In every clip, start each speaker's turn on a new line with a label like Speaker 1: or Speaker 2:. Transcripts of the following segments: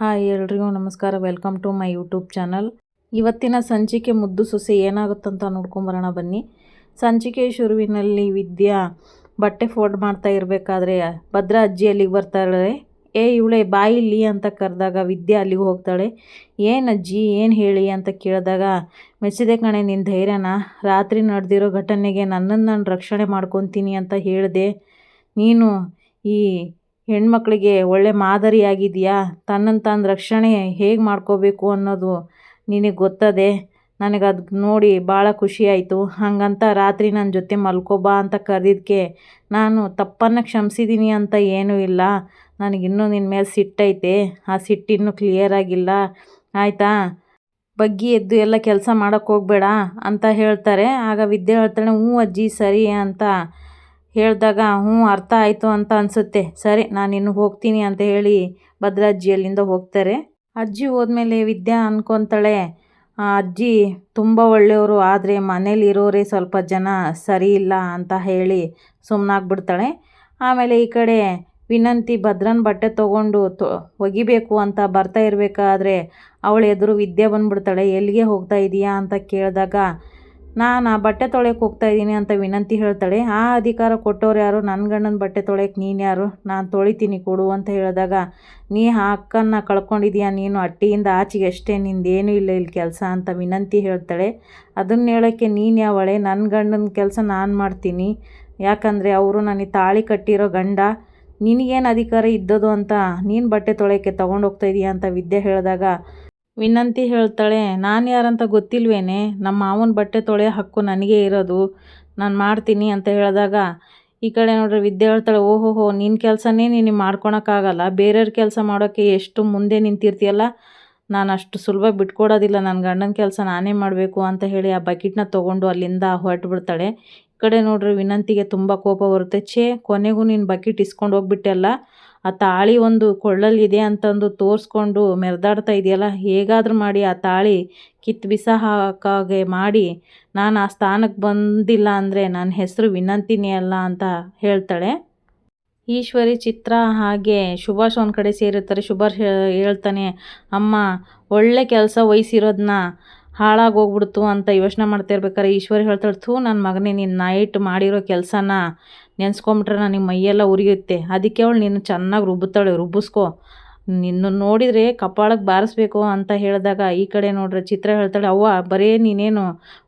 Speaker 1: Hi ಎಲ್ರಿಗೂ ನಮಸ್ಕಾರ. Welcome to my YouTube channel ಇವತ್ತಿನ ಸಂಚಿಕೆ ಮುದ್ದು ಸೊಸೆ ಏನಾಗುತ್ತಂತ ನೋಡ್ಕೊಂಬರೋಣ ಬನ್ನಿ. ಸಂಚಿಕೆ ಶುರುವಿನಲ್ಲಿ ವಿದ್ಯಾ ಬಟ್ಟೆ ಫೋಲ್ಡ್ ಮಾಡ್ತಾ ಇರಬೇಕಾದ್ರೆ ಭದ್ರ ಅಜ್ಜಿ ಅಲ್ಲಿಗೆ ಬರ್ತಾಳೆ. ಏ, ಇವಳೆ ಬಾಯಿಲ್ಲಿ ಅಂತ ಕರೆದಾಗ ವಿದ್ಯಾ ಅಲ್ಲಿಗೆ ಹೋಗ್ತಾಳೆ. ಏನು ಅಜ್ಜಿ, ಏನು ಹೇಳಿ ಅಂತ ಕೇಳಿದಾಗ, ಮೆಚ್ಚಿದೆ ಕಣೆ ನಿನ್ನ ಧೈರ್ಯನ? ರಾತ್ರಿ ನಡೆದಿರೋ ಘಟನೆಗೆ ನನ್ನನ್ನು ನಾನು ರಕ್ಷಣೆ ಮಾಡ್ಕೊತೀನಿ ಅಂತ ಹೇಳಿದೆ. ನೀನು ಈ ಹೆಣ್ಮಕ್ಳಿಗೆ ಒಳ್ಳೆ ಮಾದರಿಯಾಗಿದೆಯಾ? ತನ್ನನ್ನು ತಾನು ರಕ್ಷಣೆ ಹೇಗೆ ಮಾಡ್ಕೋಬೇಕು ಅನ್ನೋದು ನಿನಗೆ ಗೊತ್ತದೆ? ನನಗೆ ನೋಡಿ ಭಾಳ ಖುಷಿ ಆಯಿತು. ಹಾಗಂತ ರಾತ್ರಿ ನನ್ನ ಜೊತೆ ಮಲ್ಕೋಬಾ ಅಂತ ಕರೆದಿದ್ದಕ್ಕೆ ನಾನು ತಪ್ಪನ್ನು ಕ್ಷಮಿಸಿದ್ದೀನಿ ಅಂತ ಏನೂ ಇಲ್ಲ. ನನಗಿನ್ನೂ ನಿನ್ನ ಮೇಲೆ ಸಿಟ್ಟೈತೆ. ಆ ಸಿಟ್ಟಿನ್ನೂ ಕ್ಲಿಯರ್ ಆಗಿಲ್ಲ. ಆಯಿತಾ? ಬಗ್ಗಿ ಎದ್ದು ಎಲ್ಲ ಕೆಲಸ ಮಾಡೋಕ್ಕೆ ಹೋಗಬೇಡ ಅಂತ ಹೇಳ್ತಾರೆ. ಆಗ ವಿದ್ಯೆ ಹೇಳ್ತಾಳೆ ಹ್ಞೂ ಅಜ್ಜಿ ಸರಿ ಅಂತ ಹೇಳಿದಾಗ, ಹ್ಞೂ, ಅರ್ಥ ಆಯಿತು ಅಂತ ಅನಿಸುತ್ತೆ. ಸರಿ, ನಾನು ಇನ್ನು ಹೋಗ್ತೀನಿ ಅಂತ ಹೇಳಿ ಭದ್ರಾಜ್ಜಿ ಅಲ್ಲಿಂದ ಹೋಗ್ತಾರೆ. ಅಜ್ಜಿ ಹೋದ್ಮೇಲೆ ವಿದ್ಯಾ ಅನ್ಕೊತಾಳೆ, ಆ, ಅಜ್ಜಿ ತುಂಬ ಒಳ್ಳೆಯವರು, ಆದರೆ ಮನೇಲಿರೋರೇ ಸ್ವಲ್ಪ ಜನ ಸರಿ ಇಲ್ಲ ಅಂತ ಹೇಳಿ ಸುಮ್ಮನಾಗ್ಬಿಡ್ತಾಳೆ ಆಮೇಲೆ ಈ ಕಡೆ ವಿನಂತಿ ಭದ್ರನ ಬಟ್ಟೆ ತೊಗೊಂಡು ತೊ, ಒಗಿಬೇಕು ಅಂತ ಬರ್ತಾ ಇರಬೇಕಾದ್ರೆ ಅವಳ ಎದುರು ವಿದ್ಯೆ ಬಂದ್ಬಿಡ್ತಾಳೆ, ಎಲ್ಲಿಗೆ ಹೋಗ್ತಾ ಇದೀಯಾ? ಅಂತ ಕೇಳಿದಾಗ ನಾನು ಬಟ್ಟೆ ತೊಳೆಯೋಕೆ ಹೋಗ್ತಾ ಇದ್ದೀನಿ ಅಂತ ವಿನಂತಿ ಹೇಳ್ತಾಳೆ. ಆ ಅಧಿಕಾರ ಕೊಟ್ಟವ್ರು ಯಾರು? ನನ್ನ ಗಂಡನ ಬಟ್ಟೆ ತೊಳೆಯೋಕೆ ನೀನು ಯಾರು? ನಾನು ತೊಳಿತೀನಿ ಕೊಡು ಅಂತ ಹೇಳಿದಾಗ, ನೀ ಆ ಅಕ್ಕನ ಕಳ್ಕೊಂಡಿದೀಯ ನೀನು? ಅಟ್ಟಿಯಿಂದ ಆಚೆಗೆ ಅಷ್ಟೇ ನಿಂದೇನೂ ಇಲ್ಲ ಇಲ್ಲಿ ಕೆಲಸ ಅಂತ ವಿನಂತಿ ಹೇಳ್ತಾಳೆ. ಅದನ್ನ ಹೇಳೋಕ್ಕೆ ನೀನು ಯಾವಳೆ? ನನ್ನ ಗಂಡನ ಕೆಲಸ ನಾನು ಮಾಡ್ತೀನಿ. ಯಾಕಂದರೆ ಅವರು ನನಗೆ ತಾಳಿ ಕಟ್ಟಿರೋ ಗಂಡ. ನಿನಗೇನು ಅಧಿಕಾರ ಇದ್ದದು ಅಂತ ನೀನು ಬಟ್ಟೆ ತೊಳೆಯೋಕ್ಕೆ ತೊಗೊಂಡೋಗ್ತಾ ಇದೀಯ ಅಂತ ವಿದ್ಯೆ ಹೇಳಿದಾಗ ವಿನಂತಿ ಹೇಳ್ತಾಳೆ, ನಾನು ಯಾರಂತ ಗೊತ್ತಿಲ್ವೇನೆ? ನಮ್ಮ ಮಾವನ ಬಟ್ಟೆ ತೊಳೆಯೋ ಹಕ್ಕು ನನಗೆ ಇರೋದು. ನಾನು ಮಾಡ್ತೀನಿ ಅಂತ ಹೇಳಿದಾಗ, ಈ ಕಡೆ ನೋಡ್ರಿ ವಿದ್ಯೆ ಹೇಳ್ತಾಳೆ ಓಹೋಹೋ ನಿನ್ನ ಕೆಲಸನೇ ನೀನು ಮಾಡ್ಕೊಳಕ್ಕಾಗಲ್ಲ ಬೇರೆಯವ್ರ ಕೆಲಸ ಮಾಡೋಕ್ಕೆ ಎಷ್ಟು ಮುಂದೆ ನಿಂತಿರ್ತೀಯಲ್ಲ? ನಾನು ಅಷ್ಟು ಸುಲಭ ಬಿಟ್ಕೊಡೋದಿಲ್ಲ. ನನ್ನ ಗಂಡನ ಕೆಲಸ ನಾನೇ ಮಾಡಬೇಕು ಅಂತ ಹೇಳಿ ಆ ಬಕೆಟ್ನ ತೊಗೊಂಡು ಅಲ್ಲಿಂದ ಹೊರಟು ಬಿಡ್ತಾಳೆ ಈ ಕಡೆ ನೋಡ್ರಿ ವಿನಂತಿಗೆ ತುಂಬ ಕೋಪ ಬರುತ್ತೆ. ಛೇ, ಕೊನೆಗೂ ನೀನು ಬಕೆಟ್ ಇಸ್ಕೊಂಡು ಹೋಗ್ಬಿಟ್ಟೆಲ್ಲ? ಆ ತಾಳಿ ಒಂದು ಕೊಳ್ಳಲ್ಲಿದೆ ಅಂತಂದು ತೋರಿಸ್ಕೊಂಡು ಮೆರೆದಾಡ್ತಾ ಇದೆಯಲ್ಲ, ಹೇಗಾದರೂ ಮಾಡಿ ಆ ತಾಳಿ ಕಿತ್ತು ಬಿಸ ಹಾಕಾಗೆ ಮಾಡಿ, ನಾನು ಆ ಸ್ಥಾನಕ್ಕೆ ಬಂದಿಲ್ಲ ಅಂದರೆ ನನ್ನ ಹೆಸರು ವಿನಂತಿನಿ ಅಲ್ಲ ಅಂತ ಹೇಳ್ತಾಳೆ. ಈಶ್ವರಿ ಚಿತ್ರ ಹಾಗೆ ಸುಭಾಷ್ ಒಂದು ಕಡೆ ಸೇರಿರ್ತಾರೆ. ಸುಭಾಷ್ ಹೇಳ್ತಾನೆ, ಅಮ್ಮ, ಒಳ್ಳೆ ಕೆಲಸ ವಹಿಸಿರೋದನ್ನ ಹಾಳಾಗೋಗ್ಬಿಡ್ತು ಅಂತ ಯೋಚನೆ ಮಾಡ್ತಾ ಇರ್ಬೇಕಾದ್ರೆ ಈಶ್ವರಿ ಹೇಳ್ತಾಳೆ, ಥೂ ನನ್ನ ಮಗನೇ, ನೀನು ನೈಟ್ ಮಾಡಿರೋ ಕೆಲಸನ ನೆನೆಸ್ಕೊಂಬಿಟ್ರೆ ನನಗೆ ಮೈಯೆಲ್ಲ ಉರಿಯುತ್ತೆ. ಅದಕ್ಕೆ ಅವಳು ನೀನು ಚೆನ್ನಾಗಿ ರುಬ್ಬುತ್ತಾಳೆ, ರುಬ್ಬಿಸ್ಕೊ. ನಿನ್ನ ನೋಡಿದರೆ ಕಪಾಳಕ್ಕೆ ಬಾರಿಸ್ಬೇಕು ಅಂತ ಹೇಳಿದಾಗ ಈ ಕಡೆ ನೋಡ್ರೆ ಚಿತ್ರ ಹೇಳ್ತಾಳೆ, ಅವ್ವ ಬರೇ ನೀನೇನು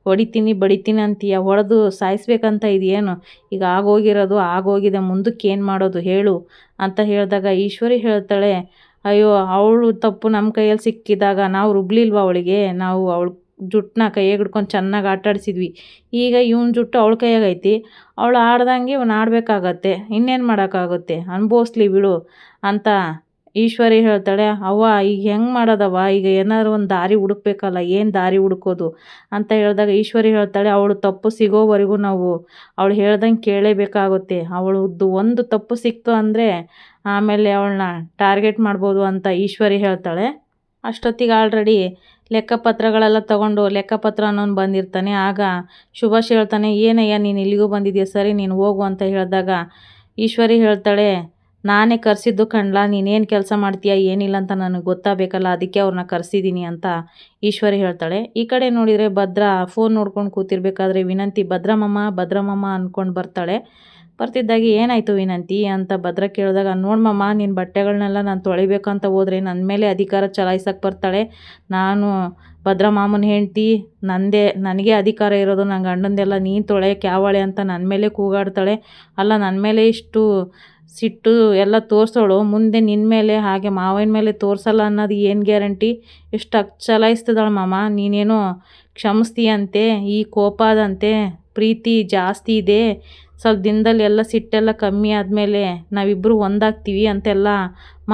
Speaker 1: ಹೊಡಿತೀನಿ, ಬಡಿತೀನಿ ಅಂತೀಯ? ಹೊಡೆದು ಸಾಯಿಸ್ಬೇಕಂತ ಇದೆಯೇನು? ಈಗ ಆಗೋಗಿರೋದು ಆಗೋಗಿದೆ, ಮುಂದಕ್ಕೆ ಏನು ಮಾಡೋದು ಹೇಳು ಅಂತ ಹೇಳಿದಾಗ ಈಶ್ವರಿ ಹೇಳ್ತಾಳೆ, ಅಯ್ಯೋ, ಅವಳು ತಪ್ಪು ನಮ್ಮ ಕೈಯಲ್ಲಿ ಸಿಕ್ಕಿದಾಗ ನಾವು ರುಬ್ಲಿಲ್ವ ಅವಳಿಗೆ? ನಾವು ಅವಳು ಜುಟ್ಟನ್ನ ಕೈಯಾಗ ಹಿಡ್ಕೊಂಡು ಚೆನ್ನಾಗಿ ಆಟಾಡಿಸಿದ್ವಿ. ಈಗ ಇವ್ನ ಜುಟ್ಟು ಅವಳ ಕೈಯಾಗೈತಿ ಅವಳು ಆಡ್ದಂಗೆ ಇವ್ನು ಆಡಬೇಕಾಗತ್ತೆ. ಇನ್ನೇನು ಮಾಡೋಕ್ಕಾಗುತ್ತೆ? ಅನುಭವಿಸ್ಲಿ ಬಿಡು ಅಂತ ಈಶ್ವರಿ ಹೇಳ್ತಾಳೆ, ಅವ್ವ ಈಗ ಹೆಂಗೆ ಮಾಡೋದವ್ವ? ಈಗ ಏನಾದ್ರು ಒಂದು ದಾರಿ ಹುಡುಕ್ಬೇಕಲ್ಲ, ಏನು ದಾರಿ ಹುಡುಕೋದು? ಅಂತ ಹೇಳಿದಾಗ ಈಶ್ವರಿ ಹೇಳ್ತಾಳೆ, ಅವಳು ತಪ್ಪು ಸಿಗೋವರೆಗೂ ನಾವು ಅವಳು ಹೇಳ್ದಂಗೆ ಕೇಳಲೇಬೇಕಾಗುತ್ತೆ ಅವಳದ್ದು ಒಂದು ತಪ್ಪು ಸಿಕ್ತು ಅಂದರೆ ಆಮೇಲೆ ಅವಳನ್ನ ಟಾರ್ಗೆಟ್ ಮಾಡ್ಬೋದು ಅಂತ ಈಶ್ವರಿ ಹೇಳ್ತಾಳೆ. ಅಷ್ಟೊತ್ತಿಗೆ ಆಲ್ರೆಡಿ ಲೆಕ್ಕಪತ್ರಗಳೆಲ್ಲ ತಗೊಂಡು ಲೆಕ್ಕಪತ್ರ ಅನ್ನೋನು ಬಂದಿರ್ತಾನೆ. ಆಗ ಶುಭಾಷ್ ಹೇಳ್ತಾನೆ, ಏನಯ್ಯ, ನೀನು ಇಲ್ಲಿಗೂ ಬಂದಿದ್ಯಾ? ಸರಿ, ನೀನು ಹೋಗು, ಅಂತ ಹೇಳಿದಾಗ ಈಶ್ವರಿ ಹೇಳ್ತಾಳೆ, ನಾನೇ ಕರೆಸಿದ್ದು ಕಣ್ಲಾ, ನೀನೇನು ಕೆಲಸ ಮಾಡ್ತೀಯಾ? ಏನಿಲ್ಲ ಅಂತ ನನಗೆ ಗೊತ್ತಾಗಬೇಕಲ್ಲ, ಅದಕ್ಕೆ ಅವ್ರನ್ನ ಕರೆಸಿದ್ದೀನಿ ಅಂತ ಈಶ್ವರಿ ಹೇಳ್ತಾಳೆ. ಈ ಕಡೆ ನೋಡಿದರೆ ಭದ್ರಾ ಫೋನ್ ನೋಡ್ಕೊಂಡು ಕೂತಿರ್ಬೇಕಾದ್ರೆ ವಿನಂತಿ, ಭದ್ರಮಮ್ಮ ಭದ್ರಮಮ್ಮ ಅಂದ್ಕೊಂಡು ಬರ್ತಾಳೆ. ಬರ್ತಿದ್ದಾಗೆ ಏನಾಯಿತು ವಿನಂತಿ ಅಂತ ಭದ್ರ ಕೇಳಿದಾಗ ನೋಡಮ್ಮ ನಿನ್ನ ಬಟ್ಟೆಗಳನ್ನೆಲ್ಲ ನಾನು ತೊಳಿಬೇಕಂತ ಹೋದ್ರೆ ನನ್ನ ಮೇಲೆ ಅಧಿಕಾರ ಚಲಾಯಿಸಕ್ಕೆ ಬರ್ತಾಳೆ. ನಾನು ಭದ್ರ ಮಾಮನ ಹೆಂಡತಿ, ನಂದೇ, ನನಗೆ ಅಧಿಕಾರ ಇರೋದು ನನ್ನ ಗಂಡಂದೆಲ್ಲ ನೀನು ತೊಳೆಯೋಕೆ ಯಾವಳೆ ಅಂತ ನನ್ನ ಮೇಲೆ ಕೂಗಾಡ್ತಾಳೆ. ಅಲ್ಲ ನನ್ನ ಮೇಲೆ ಇಷ್ಟು ಸಿಟ್ಟು ಎಲ್ಲ ತೋರಿಸೋಳು, ಮುಂದೆ ನಿನ್ನ ಮೇಲೆ, ಹಾಗೆ ಮಾವಿನ ಮೇಲೆ ತೋರಿಸಲ್ಲ ಅನ್ನೋದು ಏನು ಗ್ಯಾರಂಟಿ? ಎಷ್ಟು ಅಕ್ ಚಲಾಯಿಸ್ತಿದ್ದಾಳೆ ಮಾಮ, ನೀನೇನೋ ಕ್ಷಮಿಸ್ತೀಯಂತೆ, ಈ ಕೋಪದಂತೆ, ಪ್ರೀತಿ ಜಾಸ್ತಿ ಇದೆ ಸ್ವಲ್ಪ ದಿನದಲ್ಲಿ ಎಲ್ಲ ಸಿಟ್ಟೆಲ್ಲ ಕಮ್ಮಿ ಆದಮೇಲೆ ನಾವಿಬ್ಬರು ಒಂದಾಗ್ತೀವಿ ಅಂತೆಲ್ಲ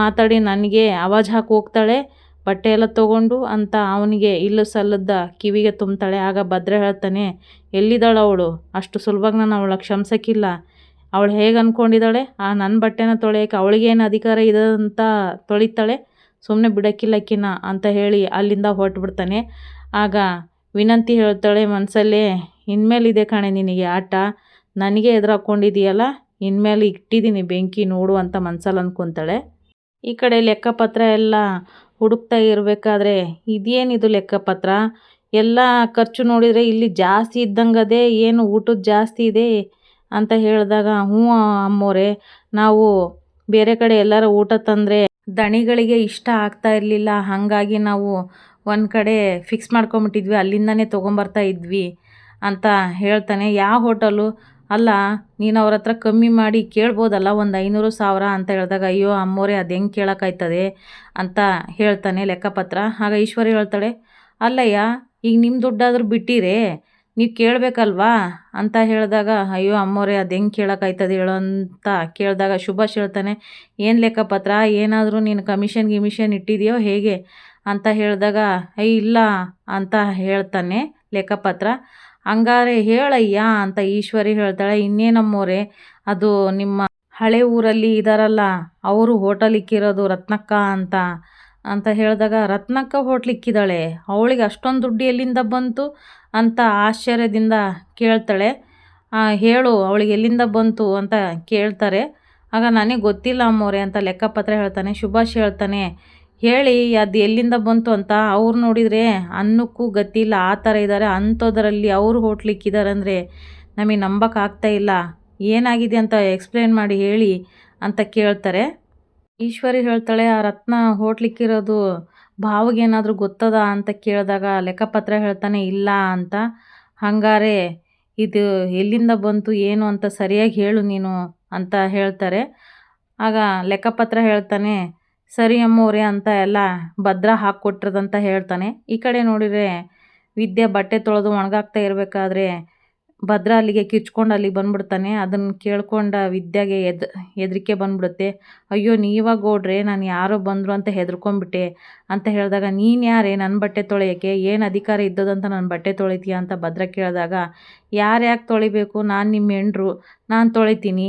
Speaker 1: ಮಾತಾಡಿ ನನಗೆ ಆವಾಜ್ ಹಾಕಿ ಹೋಗ್ತಾಳೆ. ಬಟ್ಟೆ ಎಲ್ಲ ತೊಗೊಂಡು ಅಂತ ಅವನಿಗೆ ಇಲ್ಲ ಸಲ್ಲದ ಕಿವಿಗೆ ತುಂಬ್ತಾಳೆ. ಆಗ ಭದ್ರ ಹೇಳ್ತಾನೆ, ಎಲ್ಲಿದ್ದಾಳು ಅವಳು? ಅಷ್ಟು ಸುಲಭವಾಗಿ ನಾನು ಅವಳ ಕ್ಷಮಿಸೋಕ್ಕಿಲ್ಲ. ಅವಳು ಹೇಗೆ ಅಂದ್ಕೊಂಡಿದ್ದಾಳೆ ಆ ನನ್ನ ಬಟ್ಟೆನ ತೊಳೆಯೋಕೆ ಅವಳಿಗೇನು ಅಧಿಕಾರ ಇದೆ ಅಂತ ತೊಳಿತಾಳೆ. ಸುಮ್ಮನೆ ಬಿಡೋಕ್ಕಿಲ್ಲಕ್ಕಿನ ಅಂತ ಹೇಳಿ ಅಲ್ಲಿಂದ ಹೊರಟ್ಬಿಡ್ತಾನೆ. ಆಗ ವಿನಂತಿ ಹೇಳ್ತಾಳೆ ಮನಸಲ್ಲೇ, ಇನ್ಮೇಲಿದೆ ಕಣೆ ನಿನಗೆ ಆಟ. ನನಗೆ ಎದುರು ಹಾಕ್ಕೊಂಡಿದೀಯಲ್ಲ ಇನ್ಮೇಲೆ ಇಟ್ಟಿದ್ದೀನಿ ಬೆಂಕಿ ನೋಡು ಅಂತ ಮನ್ಸಲ್ಲಿ ಅಂದ್ಕೊತಾಳೆ ಈ ಕಡೆ ಲೆಕ್ಕಪತ್ರ ಎಲ್ಲ ಹುಡುಕ್ತಾ ಇರಬೇಕಾದ್ರೆ ಇದೇನಿದು ಲೆಕ್ಕಪತ್ರ? ಎಲ್ಲ ಖರ್ಚು ನೋಡಿದರೆ ಇಲ್ಲಿ ಜಾಸ್ತಿ ಇದ್ದಂಗದೆ ಏನು ಊಟದ ಜಾಸ್ತಿ ಇದೆ ಅಂತ ಹೇಳಿದಾಗ, ಹ್ಞೂ ಅಮ್ಮೋರೆ, ನಾವು ಬೇರೆ ಕಡೆ ಎಲ್ಲರ ಊಟ ತಂದರೆ ದಣಿಗಳಿಗೆ ಇಷ್ಟ ಆಗ್ತಾ ಇರಲಿಲ್ಲ, ಹಾಗಾಗಿ ನಾವು ಒಂದು ಕಡೆ ಫಿಕ್ಸ್ ಮಾಡ್ಕೊಂಬಿಟ್ಟಿದ್ವಿ, ಅಲ್ಲಿಂದನೇ ತೊಗೊಂಬರ್ತಾ ಇದ್ವಿ ಅಂತ ಹೇಳ್ತಾನೆ. ಯಾವ ಹೋಟಲು ಅಲ್ಲ, ನೀನು ಅವ್ರ ಹತ್ರ ಕಮ್ಮಿ ಮಾಡಿ ಕೇಳ್ಬೋದಲ್ಲ ಒಂದು ಐನೂರು ಸಾವಿರ ಅಂತ ಹೇಳಿದಾಗ, ಅಯ್ಯೋ ಅಮ್ಮೋರೆ ಅದು ಹೆಂಗೆ ಕೇಳೋಕ್ಕಾಯ್ತದೆ ಅಂತ ಹೇಳ್ತಾನೆ ಲೆಕ್ಕಪತ್ರ. ಆಗ ಈಶ್ವರಿ ಹೇಳ್ತಾಳೆ, ಅಲ್ಲಯ್ಯ, ಈಗ ನಿಮ್ಮ ದುಡ್ಡಾದರೂ ಬಿಟ್ಟಿರೇ, ನೀವು ಕೇಳಬೇಕಲ್ವಾ? ಅಂತ ಹೇಳಿದಾಗ, ಅಯ್ಯೋ ಅಮ್ಮೋರೆ ಅದು ಹೆಂಗೆ ಕೇಳೋಕ್ಕಾಯ್ತದೆ ಹೇಳೋ ಅಂತ ಕೇಳಿದಾಗ ಶುಭಾಷ್ ಹೇಳ್ತಾನೆ, ಏನು ಲೆಕ್ಕಪತ್ರ? ಏನಾದರೂ ನೀನು ಕಮಿಷನ್ ಗಿಮಿಷನ್ ಇಟ್ಟಿದೆಯೋ ಹೇಗೆ? ಅಂತ ಹೇಳಿದಾಗ ಅಯ್ಯ ಇಲ್ಲ ಅಂತ ಹೇಳ್ತಾನೆ ಲೆಕ್ಕಪತ್ರ. ಹಂಗಾರೆ ಹೇಳಯ್ಯ ಅಂತ ಈಶ್ವರಿ ಹೇಳ್ತಾಳೆ. ಇನ್ನೇನಮ್ಮೋರೆ, ಅದು ನಿಮ್ಮ ಹಳೆ ಊರಲ್ಲಿ ಇದಾರಲ್ಲ, ಅವರು ಹೋಟೆಲ್ ಇಕ್ಕಿರೋದು ರತ್ನಕ್ಕ ಅಂತ ಅಂತ ಹೇಳಿದಾಗ ರತ್ನಕ್ಕ ಹೋಟ್ಲ್ ಇಕ್ಕಿದ್ದಾಳೆ ಅವಳಿಗೆ ಅಷ್ಟೊಂದು ದುಡ್ಡು ಎಲ್ಲಿಂದ ಬಂತು ಅಂತ ಆಶ್ಚರ್ಯದಿಂದ ಕೇಳ್ತಾಳೆ. ಹೇಳು, ಅವಳಿಗೆ ಎಲ್ಲಿಂದ ಬಂತು ಅಂತ ಕೇಳ್ತಾರೆ. ಆಗ, ನನಗೆ ಗೊತ್ತಿಲ್ಲ ಅಮ್ಮೋರೆ ಅಂತ ಲೆಕ್ಕಪತ್ರ ಹೇಳ್ತಾನೆ ಶುಭಾಷ್ ಹೇಳ್ತಾನೆ. ಹೇಳಿ, ಅದು ಎಲ್ಲಿಂದ ಬಂತು ಅಂತ ಅವ್ರು ನೋಡಿದರೆ ಅನ್ನಕ್ಕೂ ಗತಿ ಇಲ್ಲ ಆ ಥರ ಇದ್ದಾರೆ ಅಂಥದ್ರಲ್ಲಿ ಅವರು ಹೋಟ್ಲಿಕ್ಕಿದ್ದಾರೆ ಅಂದರೆ ನಮಗೆ ನಂಬಕ್ಕಾಗ್ತಾ ಇಲ್ಲ. ಏನಾಗಿದೆ ಅಂತ ಎಕ್ಸ್ಪ್ಲೇನ್ ಮಾಡಿ ಹೇಳಿ ಅಂತ ಕೇಳ್ತಾರೆ. ಈಶ್ವರಿ ಹೇಳ್ತಾಳೆ, ಆ ರತ್ನ ಹೋಟ್ಲಿಕ್ಕಿರೋದು ಭಾವಗೇನಾದರೂ ಗೊತ್ತದ ಅಂತ ಕೇಳಿದಾಗ ಲೆಕ್ಕಪತ್ರ ಹೇಳ್ತಾನೆ, ಇಲ್ಲ ಅಂತ. ಹಂಗಾರೆ ಇದು ಎಲ್ಲಿಂದ ಬಂತು, ಏನು ಅಂತ ಸರಿಯಾಗಿ ಹೇಳು ನೀನು ಅಂತ ಹೇಳ್ತಾರೆ. ಆಗ ಲೆಕ್ಕಪತ್ರ ಹೇಳ್ತಾನೆ ಸರಿ ಅಮ್ಮೋರೆ ಅಂತ ಎಲ್ಲ ಭದ್ರ ಹಾಕ್ಕೊಟ್ರದಂತ ಹೇಳ್ತಾನೆ. ಈ ಕಡೆ ನೋಡಿದರೆ ವಿದ್ಯೆ ಬಟ್ಟೆ ತೊಳೆದು ಒಣಗಾಕ್ತಾ ಇರಬೇಕಾದ್ರೆ ಭದ್ರ ಅಲ್ಲಿಗೆ ಕಿಚ್ಕೊಂಡು ಅಲ್ಲಿಗೆ ಬಂದ್ಬಿಡ್ತಾನೆ. ಅದನ್ನು ಕೇಳ್ಕೊಂಡ ವಿದ್ಯಾಗೆ ಎದ್, ಹೆದರಿಕೆ ಬಂದ್ಬಿಡುತ್ತೆ. ಅಯ್ಯೋ, ನೀವಾಗ ಓಡ್ರೆ ನಾನು ಯಾರೋ ಬಂದರು ಅಂತ ಹೆದರ್ಕೊಂಬಿಟ್ಟೆ ಅಂತ ಹೇಳಿದಾಗ, ನೀನು ಯಾರೇ? ನನ್ನ ಬಟ್ಟೆ ತೊಳೆಯೋಕ್ಕೆ ಏನು ಅಧಿಕಾರ ಇದ್ದದಂತ ನನ್ನ ಬಟ್ಟೆ ತೊಳಿತೀಯ? ಅಂತ ಭದ್ರ ಕೇಳಿದಾಗ, ಯಾರು ಯಾಕೆ ತೊಳಿಬೇಕು? ನಾನು ನಿಮ್ಮ ಹೆಂಡ್ರು. ನಾನು ತೊಳಿತೀನಿ.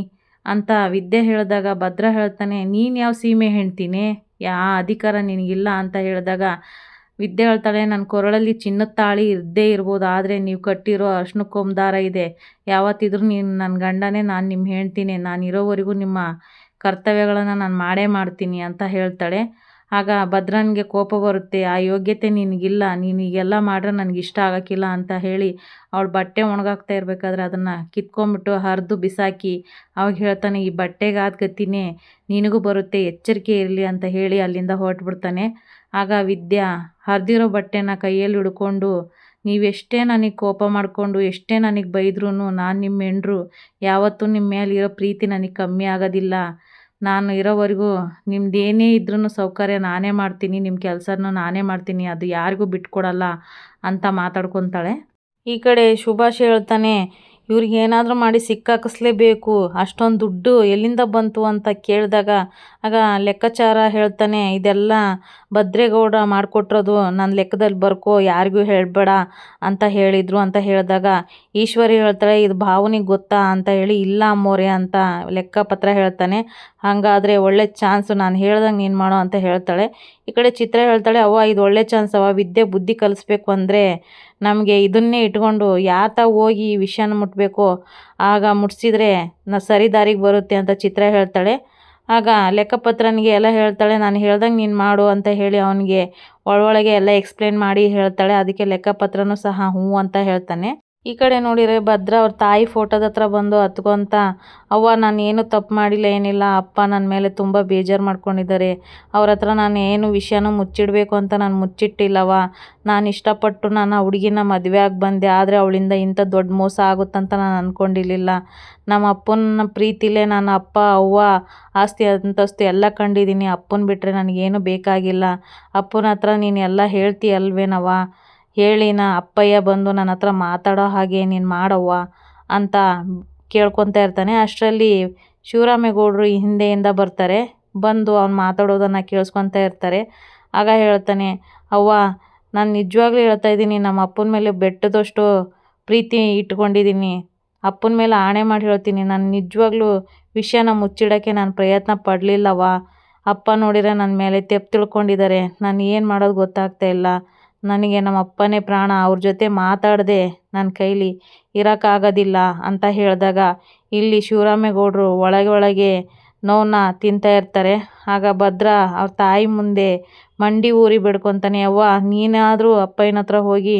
Speaker 1: ಅಂತ ವಿದ್ಯೆ ಹೇಳಿದಾಗ ಭದ್ರ ಹೇಳ್ತಾನೆ, ನೀನು ಯಾವ ಸೀಮೆ ಹೆಣ್ತೀನಿ? ಯಾ ಅಧಿಕಾರ ನಿನಗಿಲ್ಲ? ಅಂತ ಹೇಳಿದಾಗ ವಿದ್ಯೆ ಹೇಳ್ತಾಳೆ ನನ್ನ ಕೊರಳಲ್ಲಿ ಚಿನ್ನದ ತಾಳಿ ಇದ್ದೇ ಇರ್ಬೋದು, ಆದರೆ ನೀವು ಕಟ್ಟಿರೋ ಅರ್ಶಿನ ದಾರ ಇದೆ. ಯಾವತ್ತಿದ್ರೂ ನೀನು ನನ್ನ ಗಂಡನೇ, ನಾನು ನಿಮ್ಮ ಹೇಳ್ತೀನಿ ನಾನು ಇರೋವರೆಗೂ ನಿಮ್ಮ ಕರ್ತವ್ಯಗಳನ್ನು ನಾನು ಮಾಡೇ ಮಾಡ್ತೀನಿ ಅಂತ ಹೇಳ್ತಾಳೆ. ಆಗ ಭದ್ರನಿಗೆ ಕೋಪ ಬರುತ್ತೆ, ಆ ಯೋಗ್ಯತೆ ನಿನಗಿಲ್ಲ ನೀನು ಈಗೆಲ್ಲ ಮಾಡ್ರೆ ನನಗೆ ಇಷ್ಟ ಆಗೋಕ್ಕಿಲ್ಲ ಅಂತ ಹೇಳಿ ಅವಳು ಬಟ್ಟೆ ಒಣಗಾಕ್ತಾ ಇರಬೇಕಾದ್ರೆ ಅದನ್ನು ಕಿತ್ಕೊಂಬಿಟ್ಟು ಹರಿದು ಬಿಸಾಕಿ ಅವಾಗ ಹೇಳ್ತಾನೆ, ಈ ಬಟ್ಟೆಗಾದ ಗತಿನೇ ನಿನಗೂ ಬರುತ್ತೆ, ಎಚ್ಚರಿಕೆ ಇರಲಿ ಅಂತ ಹೇಳಿ ಅಲ್ಲಿಂದ ಹೊರಟ್ಬಿಡ್ತಾನೆ. ಆಗ ವಿದ್ಯಾ, ಹರಿದಿರೋ ಬಟ್ಟೆನ ಕೈಯಲ್ಲಿ ಹಿಡ್ಕೊಂಡು ನೀವೆಷ್ಟೇ ನನಗೆ ಕೋಪ ಮಾಡಿಕೊಂಡು, ಎಷ್ಟೇ ನನಗೆ ಬೈದ್ರೂ ನಾನು ನಿಮ್ಮ ಹೆಂಡ್ರು, ಯಾವತ್ತೂ ನಿಮ್ಮ ಮೇಲಿರೋ ಪ್ರೀತಿ ನನಗೆ ಕಮ್ಮಿ ಆಗೋದಿಲ್ಲ. ನಾನು ಇರೋವರೆಗೂ ನಿಮ್ದೇನೇ ಇದ್ರೂ ಸೌಕರ್ಯ ನಾನೇ ಮಾಡ್ತೀನಿ ನಿಮ್ಮ ಕೆಲಸನೂ ನಾನೇ ಮಾಡ್ತೀನಿ, ಅದು ಯಾರಿಗೂ ಬಿಟ್ಕೊಡಲ್ಲ ಅಂತ ಮಾತಾಡ್ಕೊತಾಳೆ. ಈ ಕಡೆ ಶುಭಾಷ್ ಹೇಳ್ತಾನೆ, ಇವ್ರಿಗೆ ಏನಾದರೂ ಮಾಡಿ ಸಿಕ್ಕಾಕಿಸ್ಲೇಬೇಕು, ಅಷ್ಟೊಂದು ದುಡ್ಡು ಎಲ್ಲಿಂದ ಬಂತು? ಅಂತ ಕೇಳಿದಾಗ ಆಗ ಲೆಕ್ಕಾಚಾರ ಹೇಳ್ತಾನೆ, ಇದೆಲ್ಲ ಭದ್ರೇಗೌಡ ಮಾಡಿಕೊಟ್ಟಿರೋದು ನನ್ನ ಲೆಕ್ಕದಲ್ಲಿ ಬರ್ಕೋ, ಯಾರಿಗೂ ಹೇಳಬೇಡ ಅಂತ ಹೇಳಿದರು ಅಂತ ಹೇಳಿದಾಗ, ಈಶ್ವರಿ ಹೇಳ್ತಾಳೆ, ಇದು ಭಾವನಿಗೆ ಗೊತ್ತಾ ಅಂತ ಹೇಳಿ, ಇಲ್ಲ ಅಮ್ಮೋರೆ ಅಂತ ಲೆಕ್ಕಪತ್ರ ಹೇಳ್ತಾನೆ. ಹಾಗಾದರೆ ಒಳ್ಳೆ ಚಾನ್ಸು, ನಾನು ಹೇಳ್ದಂಗೆ ನೀನು ಮಾಡೋ ಅಂತ ಹೇಳ್ತಾಳೆ. ಈ ಕಡೆ ಚಿತ್ರ ಹೇಳ್ತಾಳೆ, ಅವ್ವ, ಇದು ಒಳ್ಳೆ ಚಾನ್ಸ್ ಅವ ವಿದ್ಯೆ, ಬುದ್ಧಿ ಕಲಿಸ್ಬೇಕು ಅಂದರೆ ನಮಗೆ ಇದನ್ನೇ ಇಟ್ಕೊಂಡು ಯಾತ ಹೋಗಿ ಈ ವಿಷಯನ ಮುಟ್ಟಬೇಕು ಆಗ ಮುಟ್ಸಿದ್ರೆ ನಾ ಸರಿ ದಾರಿಗೆ ಬರುತ್ತೆ ಅಂತ ಚಿತ್ರ ಹೇಳ್ತಾಳೆ. ಆಗ ಲೆಕ್ಕಪತ್ರನಿಗೆ ಎಲ್ಲ ಹೇಳ್ತಾಳೆ, ನಾನು ಹೇಳ್ದಂಗೆ ನೀನು ಮಾಡು ಅಂತ ಹೇಳಿ ಅವನಿಗೆ ಒಳೊಳಗೆ ಎಲ್ಲ ಎಕ್ಸ್ಪ್ಲೇನ್ ಮಾಡಿ ಹೇಳ್ತಾಳೆ. ಅದಕ್ಕೆ ಲೆಕ್ಕಪತ್ರನೂ ಸಹ ಹ್ಞೂ ಅಂತ ಹೇಳ್ತಾನೆ. ಈ ಕಡೆ ನೋಡಿದರೆ ಭದ್ರ ಅವ್ರ ತಾಯಿ ಫೋಟೋದ ಹತ್ರ ಬಂದು ಹತ್ಕೊಂತ, ಅವ್ವ ನಾನು ಏನು ತಪ್ಪು ಮಾಡಿಲ್ಲ, ಏನಿಲ್ಲ, ಅಪ್ಪ ನನ್ನ ಮೇಲೆ ತುಂಬ ಬೇಜಾರು ಮಾಡ್ಕೊಂಡಿದ್ದಾರೆ. ಅವ್ರ ಹತ್ರ ನಾನು ಏನು ವಿಷಯನೂ ಮುಚ್ಚಿಡಬೇಕು ಅಂತ ನಾನು ಮುಚ್ಚಿಟ್ಟಿಲ್ಲವ ನಾನು ಇಷ್ಟಪಟ್ಟು ನಾನು ಆ ಹುಡುಗಿನ ಮದುವೆ ಆಗಿ ಬಂದೆ, ಆದರೆ ಅವಳಿಂದ ಇಂಥ ದೊಡ್ಡ ಮೋಸ ಆಗುತ್ತಂತ ನಾನು ಅಂದ್ಕೊಂಡಿರಲಿಲ್ಲ ನಮ್ಮ ಅಪ್ಪನ ಪ್ರೀತಿಲೇ ನಾನು ಅಪ್ಪ, ಅವ್ವ, ಆಸ್ತಿ ಅಂತಸ್ತು ಎಲ್ಲ ಕಂಡಿದ್ದೀನಿ. ಅಪ್ಪನ ಬಿಟ್ಟರೆ ನನಗೇನು ಬೇಕಾಗಿಲ್ಲ. ಅಪ್ಪನ ಹತ್ರ ನೀನು ಎಲ್ಲ ಹೇಳ್ತೀಯಲ್ವೇನವ ಹೇಳಿ, ನಾ ಅಪ್ಪಯ್ಯ ಬಂದು ನನ್ನ ಹತ್ರ ಮಾತಾಡೋ ಹಾಗೆ ನೀನು ಮಾಡವ್ವ ಅಂತ ಕೇಳ್ಕೊತಾ ಇರ್ತಾನೆ. ಅಷ್ಟರಲ್ಲಿ ಶಿವರಾಮೇಗೌಡರು ಹಿಂದೆಯಿಂದ ಬರ್ತಾರೆ. ಬಂದು ಅವ್ನು ಮಾತಾಡೋದನ್ನು ಕೇಳಿಸ್ಕೊತಾ ಇರ್ತಾರೆ. ಆಗ ಹೇಳ್ತಾನೆ, ಅವ್ವ, ನಾನು ನಿಜವಾಗ್ಲೂ ಹೇಳ್ತಾ ಇದ್ದೀನಿ, ನಮ್ಮ ಅಪ್ಪನ ಮೇಲೆ ಬೆಟ್ಟದಷ್ಟು ಪ್ರೀತಿ ಇಟ್ಕೊಂಡಿದ್ದೀನಿ. ಅಪ್ಪನ ಮೇಲೆ ಆಣೆ ಮಾಡಿ ಹೇಳ್ತೀನಿ. ನಾನು ನಿಜವಾಗ್ಲೂ ವಿಷಯನ ಮುಚ್ಚಿಡೋಕ್ಕೆ ನಾನು ಪ್ರಯತ್ನ ಪಡಲಿಲ್ಲವ್ವ. ಅಪ್ಪ ನೋಡಿದರೆ ನನ್ನ ಮೇಲೆ ತೆಪ್ಪು ತಿಳ್ಕೊಂಡಿದ್ದಾರೆ. ನಾನು ಏನು ಮಾಡೋದು ಗೊತ್ತಾಗ್ತಾ ಇಲ್ಲ. ನನಗೆ ನಮ್ಮ ಅಪ್ಪನೇ ಪ್ರಾಣ, ಅವ್ರ ಜೊತೆ ಮಾತಾಡದೆ ನನ್ನ ಕೈಲಿ ಇರೋಕ್ಕಾಗೋದಿಲ್ಲ ಅಂತ ಹೇಳಿದಾಗ ಇಲ್ಲಿ ಶಿವರಾಮೇಗೌಡರು ಒಳಗೆ ಒಳಗೆ ನೋವನ್ನ ತಿಂತಾ ಇರ್ತಾರೆ. ಆಗ ಭದ್ರ ಅವ್ರ ತಾಯಿ ಮುಂದೆ ಮಂಡಿ ಊರಿ ಬೇಡ್ಕೊತಾನೆ, ಅವ್ವ, ನೀನಾದರೂ ಅಪ್ಪಯ್ಯನ ಹತ್ರ ಹೋಗಿ,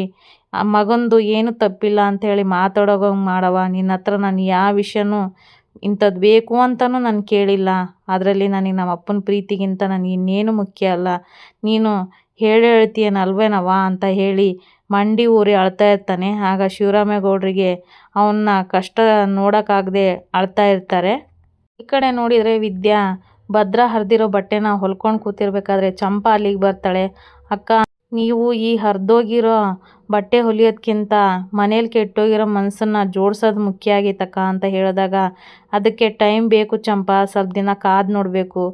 Speaker 1: ಆ ಮಗಂದು ಏನು ತಪ್ಪಿಲ್ಲ ಅಂಥೇಳಿ ಮಾತಾಡೋಗಂಗೆ ಮಾಡವ್ವ. ನಿನ್ನ ಹತ್ರ ನಾನು ಯಾವ ವಿಷಯನೂ ಇಂಥದ್ದು ಬೇಕು ಅಂತಲೂ ನಾನು ಕೇಳಿಲ್ಲ. ಅದರಲ್ಲಿ ನನಗೆ ನಮ್ಮ ಅಪ್ಪನ ಪ್ರೀತಿಗಿಂತ ನನಗೆ ಇನ್ನೇನು ಮುಖ್ಯ ಅಲ್ಲ. ನೀನು ಹೇಳಿ ಹೇಳ್ತೀಯೇನು ಅಲ್ವೇನವ್ವ ಅಂತ ಹೇಳಿ ಮಂಡಿ ಊರಿ ಅಳ್ತಾ ಇರ್ತಾನೆ. ಆಗ ಶಿವರಾಮೇಗೌಡರಿಗೆ ಅವನ್ನ ಕಷ್ಟ ನೋಡೋಕ್ಕಾಗದೆ ಅಳ್ತಾ ಇರ್ತಾರೆ. ಈ ಕಡೆ ನೋಡಿದರೆ ವಿದ್ಯಾ, ಭದ್ರ ಹರಿದಿರೋ ಬಟ್ಟೆನ ಹೊಲ್ಕೊಂಡು ಕೂತಿರ್ಬೇಕಾದ್ರೆ ಚಂಪಾ ಅಲ್ಲಿಗೆ ಬರ್ತಾಳೆ. ಅಕ್ಕ, ನೀವು ಈ ಹರಿದೋಗಿರೋ ಬಟ್ಟೆ ಹೊಲಿಯೋದ್ಕಿಂತ ಮನೇಲಿ ಕೆಟ್ಟೋಗಿರೋ ಮನಸ್ಸನ್ನು ಜೋಡ್ಸೋದು ಮುಖ್ಯ ಆಗೈತಕ್ಕ ಅಂತ ಹೇಳಿದಾಗ, ಅದಕ್ಕೆ ಟೈಮ್ ಬೇಕು ಚಂಪಾ, ಸ್ವಲ್ಪ ದಿನ ಕಾದು ನೋಡಬೇಕು.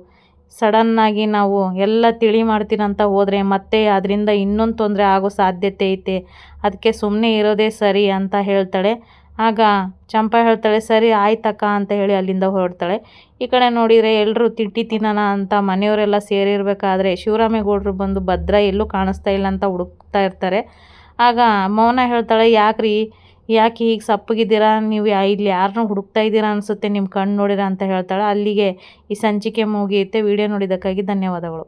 Speaker 1: ಸಡನ್ನಾಗಿ ನಾವು ಎಲ್ಲ ತಿಳಿ ಮಾಡ್ತೀರಂತ ಹೋದರೆ ಮತ್ತೆ ಅದರಿಂದ ಇನ್ನೊಂದು ತೊಂದರೆ ಆಗೋ ಸಾಧ್ಯತೆ ಐತೆ. ಅದಕ್ಕೆ ಸುಮ್ಮನೆ ಇರೋದೇ ಸರಿ ಅಂತ ಹೇಳ್ತಾಳೆ. ಆಗ ಚಂಪಾ ಹೇಳ್ತಾಳೆ, ಸರಿ ಆಯ್ತಕ್ಕ ಅಂತ ಹೇಳಿ ಅಲ್ಲಿಂದ ಹೊರಡ್ತಾಳೆ. ಈ ಕಡೆ ನೋಡಿದರೆ ಎಲ್ಲರೂ ತಿಟ್ಟಿ ತಿನ್ನೋಣ ಅಂತ ಮನೆಯವರೆಲ್ಲ ಸೇರಿರಬೇಕಾದ್ರೆ ಶಿವರಾಮೇಗೌಡರು ಬಂದು ಭದ್ರ ಎಲ್ಲೂ ಕಾಣಿಸ್ತಾ ಇಲ್ಲ ಅಂತ ಹುಡುಕ್ತಾ ಇರ್ತಾರೆ. ಆಗ ಮೌನ ಹೇಳ್ತಾಳೆ, ಯಾಕ್ರಿ ಯಾಕೆ ಈಗ ಸಪ್ಪಗಿದ್ದೀರಾ? ನೀವು ಇಲ್ಲಿ ಯಾರನ್ನ ಹುಡುಕ್ತಾ ಇದ್ದೀರಾ ಅನಿಸುತ್ತೆ ನಿಮ್ಮ ಕಣ್ಣು ನೋಡಿರ ಅಂತ ಹೇಳ್ತಾಳೆ. ಅಲ್ಲಿಗೆ ಈ ಸಂಚಿಕೆ ಮುಗಿಯುತ್ತೆ. ವಿಡಿಯೋ ನೋಡಿದ್ದಕ್ಕಾಗಿ ಧನ್ಯವಾದಗಳು.